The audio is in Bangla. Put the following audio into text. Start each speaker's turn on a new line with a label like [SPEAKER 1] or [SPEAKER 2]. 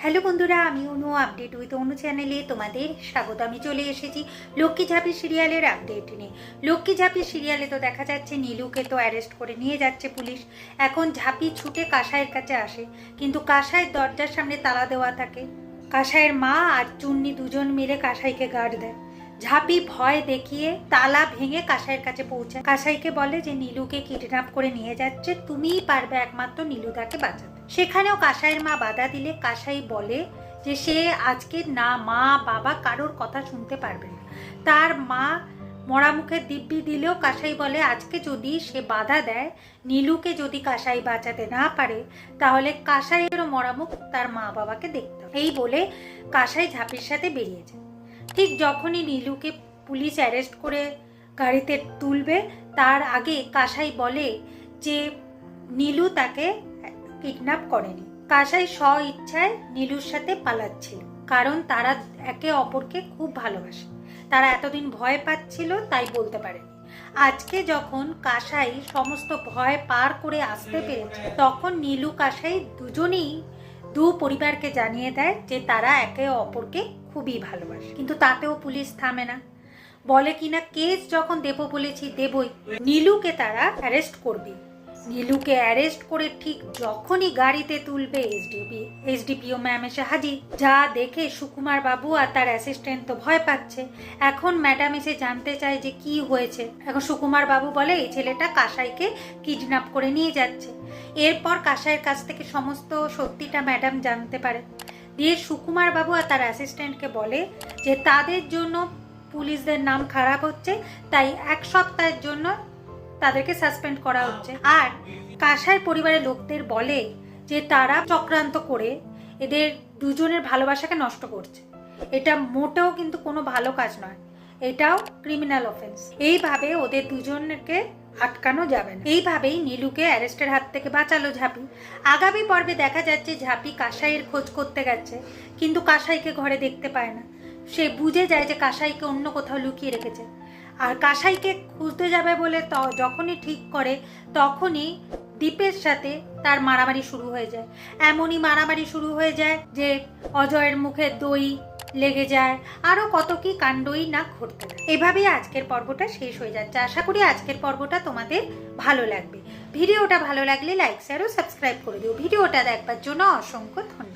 [SPEAKER 1] হ্যালো বন্ধুরা, আমি অনু আপডেট উইথ অনু চ্যানেলে তোমাদের স্বাগত। আমি চলে এসেছি লক্ষ্মী ঝাঁপি সিরিয়ালের আপডেট নিয়ে। লক্ষ্মী ঝাঁপি সিরিয়ালে তো দেখা যাচ্ছে নীলুকে তো অ্যারেস্ট করে নিয়ে যাচ্ছে পুলিশ। এখন ঝাঁপি ছুটে কাসাইয়ের কাছে আসে। কিন্তু কাসাইয়ের দরজার সামনে তালা দেওয়া থাকে। কাসাইয়ের মা আর চুন্নি দুজন মিলে কাসাইকে গার্ড দেয়। ঝাঁপি ভয় দেখিয়ে তালা ভেঙে কাসাইয়ের কাছে পৌঁছায়। কাসাইকে বলে যে, নীলুকে কিডন্যাপ করে নিয়ে যাচ্ছে। তুমিই পারবে একমাত্র নীলুদাকে বাঁচাতে। সেখানেও কাসাইয়ের মা বাধা দিলে কাসাই বলে যে সে আজকে না, মা, বাবা কারোর কথা শুনতে পারবে না। তার মা মরা মুখের দিব্যি দিলেও কাসাই বলে, আজকে যদি সে বাধা দেয়, নীলুকে যদি কাসাই বাঁচাতে না পারে, তাহলে কাসাইয়েরও মরামুখ তার মা বাবাকে দেখতে এই বলে কাসাই ঝাঁপির সাথে বেরিয়েছে ঠিক যখনই নীলুকে পুলিশ অ্যারেস্ট করে গাড়িতে তুলবে, তার আগে কাসাই বলে যে নীলু তাকে কিডন্যাপ করেনি। কাসাই স্ব ইচ্ছায় নীলুর সাথে পালাচ্ছিল, কারণ তারা একে অপরকে খুব ভালোবাসে। তারা এতদিন ভয় পাচ্ছিল, তাই বলতে পারেনি। আজকে যখন কাসাই সমস্ত ভয় পার করে আসতে পেরেছে, তখন নীলু কাসাই দুজনেই দু পরিবারকে জানিয়ে দেয় যে তারা একে অপরকে খুবই ভালোবাসে। কিন্তু তাতেও পুলিশ থামে না। বলে কিনা, কেস যখন দেবো বলেছি, দেবই। নীলুকে তারা অ্যারেস্ট করবে। নীলুকে অ্যারেস্ট করে ঠিক যখনই গাড়িতে তুলবে এসডিপি এসডিপিও ম্যাম এসে হাজির। যা দেখে সুকুমার বাবু আর তার অ্যাসিস্ট্যান্ট তো ভয় পাচ্ছে। এখন ম্যাডাম এসে জানতে চায় যে কি হয়েছে। এখন সুকুমার বাবু বলে, এই ছেলেটা কাসাইকে কিডন্যাপ করে নিয়ে যাচ্ছে। এরপর কাসাইয়ের কাছ থেকে সমস্ত সত্যিটা ম্যাডাম জানতে পারে। দিয়ে সুকুমার বাবু আর তার অ্যাসিস্ট্যান্টকে বলে যে, তাদের জন্য পুলিশদের নাম খারাপ হচ্ছে, তাই এক সপ্তাহের জন্য তাদেরকে সাসপেন্ড করা হচ্ছে। আর কাসার পরিবারের লোকদের বলে যে তারা চক্রান্ত করে এদের দুজনের ভালোবাসাকে নষ্ট করছে। এটা মোটেও কিন্তু কোনো ভালো কাজ নয়। এটাও ক্রিমিনাল অফেন্স এইভাবে ওদের দুজনকে আটকানো যাবে না। এইভাবেই নীলুকে অ্যারেস্টের হাত থেকে বাঁচালো ঝাঁপি। আগামী পর্বে দেখা যাচ্ছে ঝাঁপি কাসাইয়ের খোঁজ করতে গেছে, কিন্তু কাসাইকে ঘরে দেখতে পায় না। সে বুঝে যায় যে কাসাইকে অন্য কোথাও লুকিয়ে রেখেছে। আর কাসাইকে খুঁজতে যাবে বলে যখনই ঠিক করে, তখনই দীপের সাথে তার মারামারি শুরু হয়ে যায়। এমনই মারামারি শুরু হয়ে যায় যে অজয়ের মুখে দই লেগে যায়, আরও কত কি কাণ্ডই না ঘটতে এভাবেই আজকের পর্বটা শেষ হয়ে যাচ্ছে। আশা করি আজকের পর্বটা তোমাদের ভালো লাগবে। ভিডিওটা ভালো লাগলে লাইক শেয়ার ও সাবস্ক্রাইব করে দিও। ভিডিওটা দেখবার জন্য অসংখ্য।